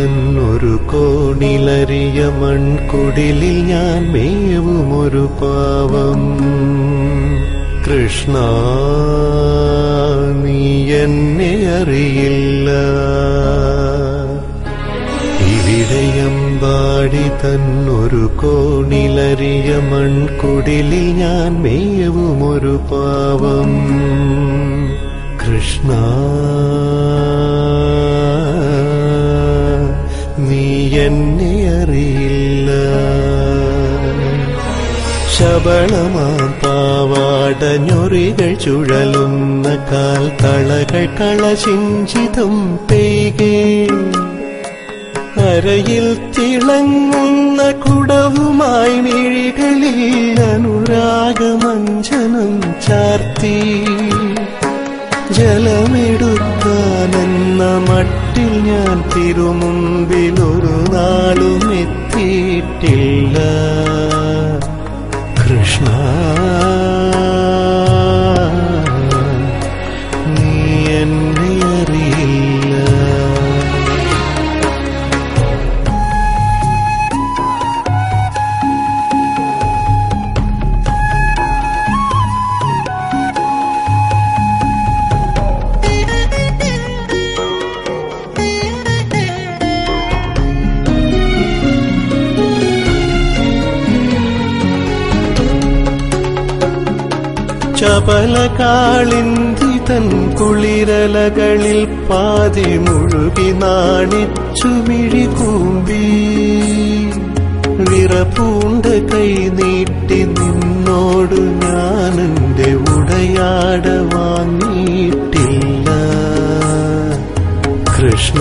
തന്നൊരു കോണിലറിയ മൺകുടിലിൽ ഞാൻ മേവുമൊരു പാവം. കൃഷ്ണ നീ എന്നെ അറിയില്ല. ഇവിടെയമ്പാടി തന്നൊരു കോണിലറിയ മൺകുടിലിൽ ഞാൻ മേവുമൊരു പാവം. കൃഷ്ണ ശബളമാം പാവാട ഞൊറികൾ ചുഴലുന്ന കാൽ തളകൾ കളശിഞ്ചിതം പെയ്കേ. അരയിൽ തിളങ്ങുന്ന കുടവുമായി മിഴികളിൽ അനുരാഗമഞ്ചനം ചാർത്തി. ജലമെടുക്കാനെന്ന മട്ടിൽ ഞാൻ തിരുമുമ്പിൽ ഒരു നാളും എത്തിയിട്ടില്ല കൃഷ്ണ ചപല കാളിന്തി തൻ കുളിരലകളിൽ പാതി മുഴുകി നാണിച്ചു മിഴികൂമ്പി. വിറപൂണ്ട കൈ നീട്ടി നിന്നോട് ഞാൻ എന്റെ ഉടയാട വാങ്ങിയിട്ടില്ല. കൃഷ്ണ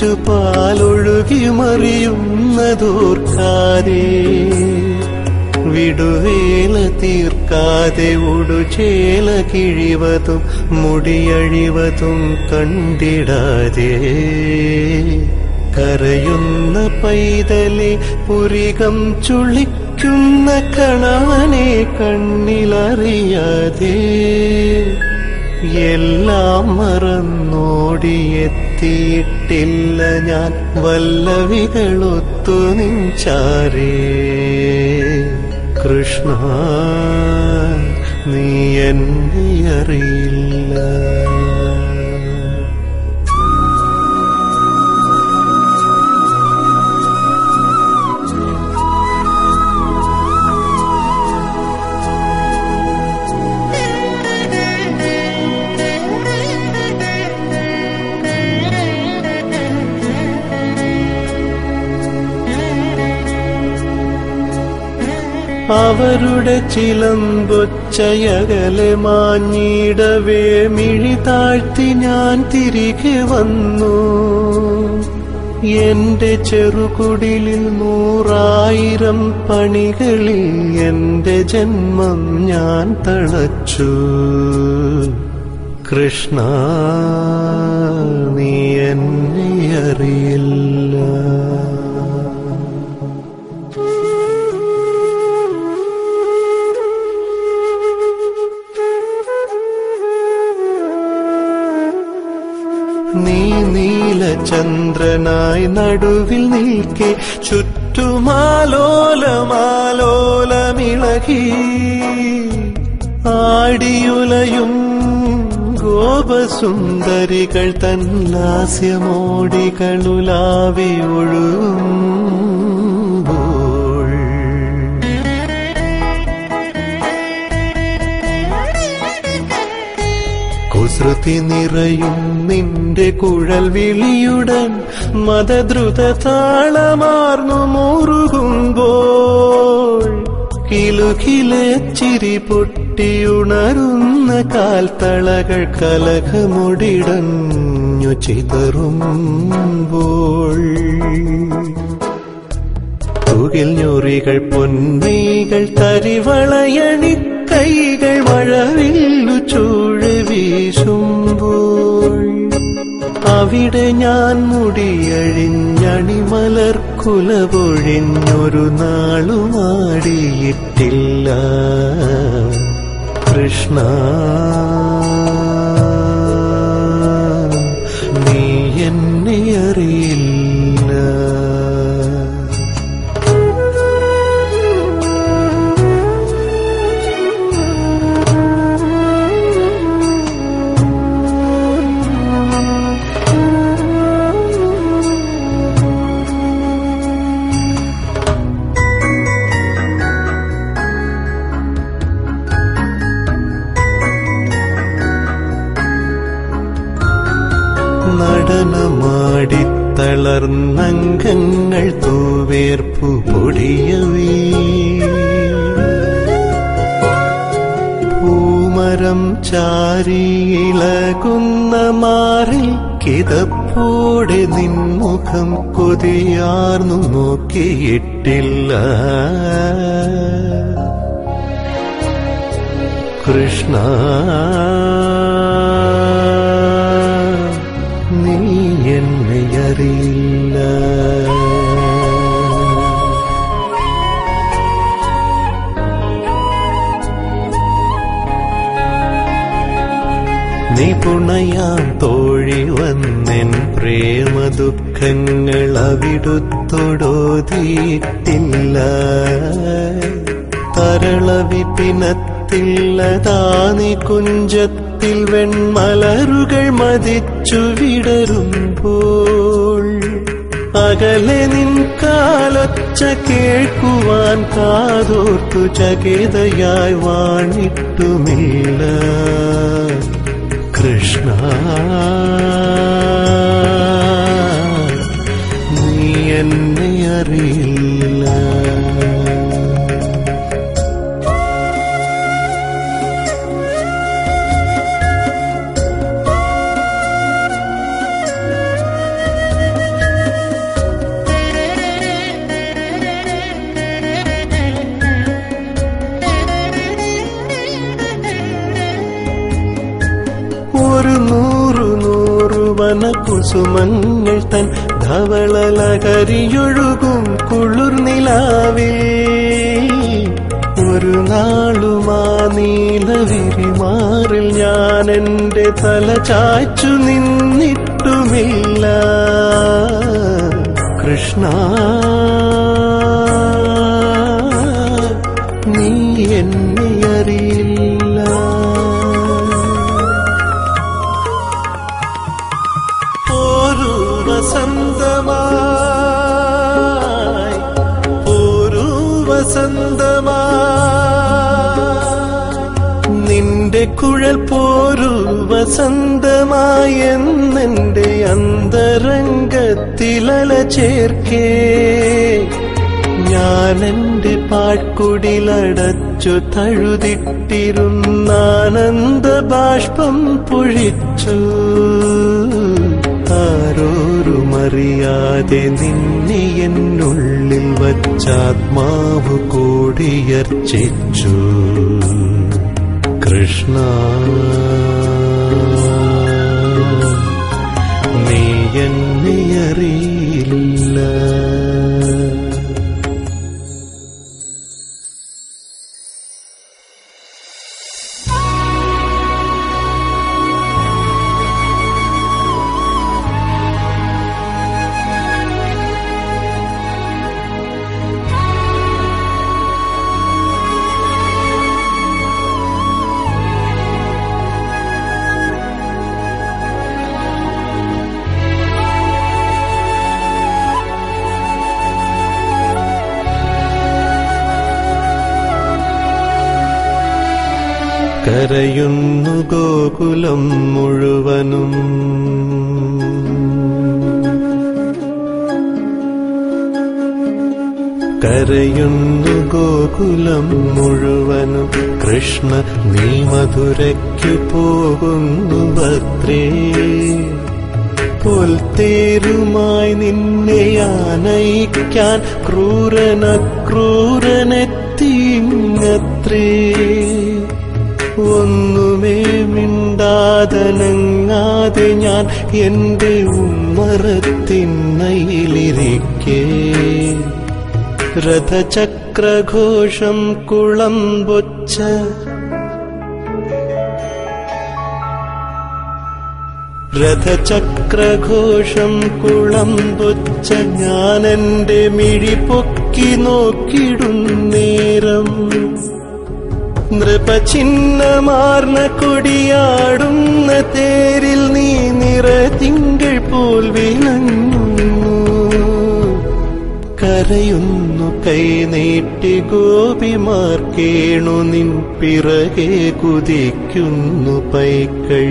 തിളച്ചു പാലൊഴുകി മറിയുന്നതോർക്കാതെ. വിടുവേല തീർക്കാതെ ഉടുചേല കിഴിവതും മുടിയഴിവതും കണ്ടിടാതെ. കരയുന്ന പൈതലെ പുരികം ചുളിക്കുന്ന കണവനെ കണ്ണിലറിയാതെ. എല്ലാം മറന്നോടിയെത്തിയിട്ടില്ല ഞാൻ വല്ലവികളൊത്തു നിഞ്ചാരേ. കൃഷ്ണ നീ എന്നെ അറിയില്ല. അവരുടെ ചിലമ്പൊച്ചയകലെ മാഞ്ഞിടവേ മിഴി താഴ്ത്തി ഞാൻ തിരികെ വന്നു. എന്റെ ചെറുകുടിലിൽ നൂറായിരം പണികളിൽ എന്റെ ജന്മം ഞാൻ തളച്ചു. കൃഷ്ണ നീ എന്നെ അറിയില്ല. നീലചന്ദ്രനായി നടുവിൽ നിൽക്കെ ചുറ്റുമാലോലമാലോലമിളകി. ആടിയുലയും ഗോപസുന്ദരികൾ തൻ ലാസ്യമോടികളുലാവി കുസൃതി നിറയും നിന്റെ കുഴൽ വിളിയുടൻ മതദ്രുത താളമാർന്നു മുറുകുമ്പോൾ കിലുകിലെ ചിരി പൊട്ടിയുണരുന്ന കാൽത്തളകൾ കലകമുടിടഞ്ഞു ചിതറുമ്പോൾ. തുകിൽ ഞൊറികൾ പൊന്നൈകൾ തരിവളയണി കൈകൾ മഴവില്ലു ചൂഴ് വീശുമ്പോൾ അവിടെ ഞാൻ മുടിയഴിഞ്ഞണിമലർ കുലപൊഴിഞ്ഞൊരു നാളുമാടിയിട്ടില്ല കൃഷ്ണ നടനമാടിത്തളർന്നംഗങ്ങൾ തൂവേർപ്പു പൊടിയവേ. പൂമരം ചാരിയിളകുന്ന മാറിൽ കിതപ്പോടെ നിൻമുഖം കൊതിയാർന്നു നോക്കിയിട്ടില്ല. കൃഷ്ണ എന്നെ നീ പുണയാൻ തോഴി വന്നെൻ പ്രേമ ദുഃഖങ്ങൾ അവിടുത്തൊടോതിയിട്ടില്ല തരളവിപിനത്തില്ലതാനി കുഞ്ചത്തിൽ വെൺമലറുകൾ മതിച്ചു വിടരുമ്പോൾ അകലെ നിൻ കാലൊച്ച കേൾക്കുവാൻ കാതോർത്തു ചകിതയായി വാണിട്ടുമില്ല കൃഷ്ണ. നീ എന്നെ അറിയില്ല. വനകുസുമങ്ങൾ തൻ ധവളലകരിയൊഴുകും കുളിർ നിലാവിൽ ഒരു നാളുമാ നീലവിരിമാറിൽ ഞാൻ എന്റെ തല ചാച്ചു നിന്നിട്ടുമില്ല. കൃഷ്ണ നീ എന്നെ അറിയില്ല. കുഴൽ പോരു വസന്തമായെന്നെന്റെ അന്തരംഗത്തിലല ചേർക്കേ. ഞാൻ എന്റെ പാഴ്ക്കുടിലടച്ചു തഴുതിട്ടിരുന്നാനന്ദ ബാഷ്പം പൊഴിച്ചു. ആരോരുമറിയാതെ നിന്നെ എന്നുള്ളിൽ വച്ചാത്മാവ് കോടിയർച്ചിച്ചു. കൃഷ്ണ. നീ എന്നെ അറിയില്ല. കരയുന്നു ഗോകുലം മുഴുവനും. കരയുന്നു ഗോകുലം മുഴുവനും. കൃഷ്ണ നീ മധുരയ്ക്കു പോകുന്നു ഭദ്രേ. പുൽത്തേരുമായി നിന്നെ ആനയിക്കാൻ ക്രൂരനക്രൂരനെത്തിങ്ങത്രേ ഒന്നുമേ മിണ്ടാതനങ്ങാതെ ഞാൻ എന്റെ ഉമ്മറത്തിന്നയിലിരിക്കേ രഥചക്രഘോഷം കുളമ്പൊച്ച. രഥചക്രഘോഷം കുളമ്പൊച്ച ഞാനെന്റെ മിഴി പൊക്കി നോക്കിടുന്നേരം നൃപചിഹ്നമാർന്ന കൊടിയാടുന്ന തേരിൽ നീ നിറ തിങ്കൾ പോൽ വിളങ്ങുന്നു കരയുന്നു കൈനീട്ടി ഗോപിമാർ കേണു നിൻ പിറകെ കുതിക്കുന്നു പൈക്കൾ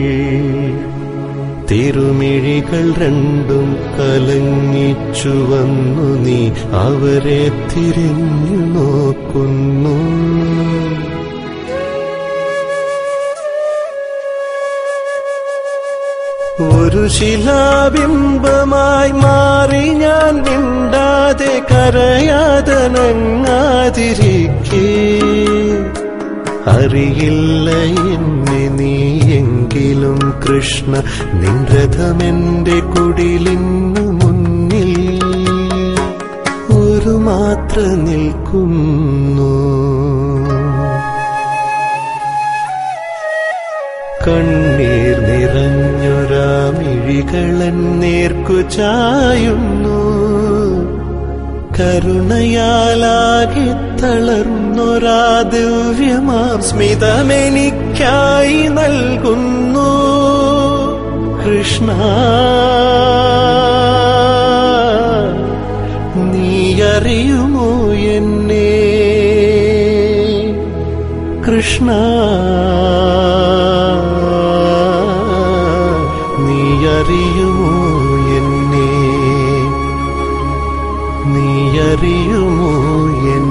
തിരുമിഴികൾ രണ്ടും കലങ്ങിച്ചു വന്നു നീ അവരെ തിരിഞ്ഞു നോക്കുന്നു. ഒരു ശിലാബിംബമായി മാറി ഞാൻ മിണ്ടാതെ കരയാതനങ്ങാതിരിക്കേ. അറിയില്ല എന്നെ നീ എങ്കിലും കൃഷ്ണ നിൻരഥമെന്റെ കുടിലിന്നു മുന്നിൽ. ഒരു മാത്ര നിൽക്കുന്നു. നിറഞ്ഞൊരാമിഴികളൻ നേർക്കു ചായുന്നു. കരുണയാലാകെ തളർന്നൊരാ ദിവ്യമാം സ്മിതമെനിക്കായി നൽകുന്നു. കൃഷ്ണ നീ അറിയുമോ എന്നെ? കൃഷ്ണ. നീ അറിയുമോ എന്നെ. നീ അറിയുമോ എന്നെ?